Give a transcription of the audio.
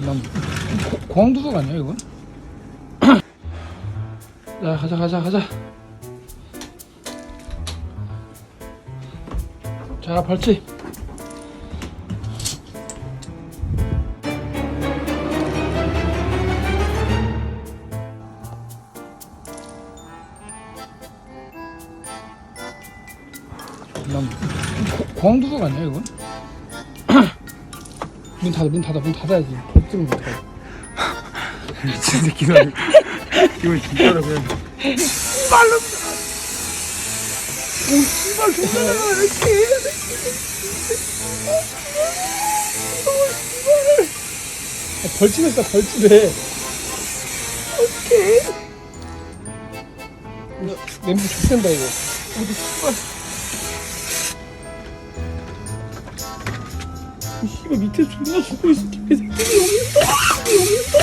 난 공항도둑 아니야 이건? 자 가자 가자 가자 자 발치 난 공항도둑 아니야 이건? 문 닫아 문 닫아 문 닫아야지 문 닫아 미친 새끼들. 이건 진짜로 그냥. 말로 오 씨발 존나 벌집했다 벌집에 어떡해. 냄새 죽된다 이거. 어디 씨발 밑에 존나 죽고 있어. 개새끼 여기 있어. 여기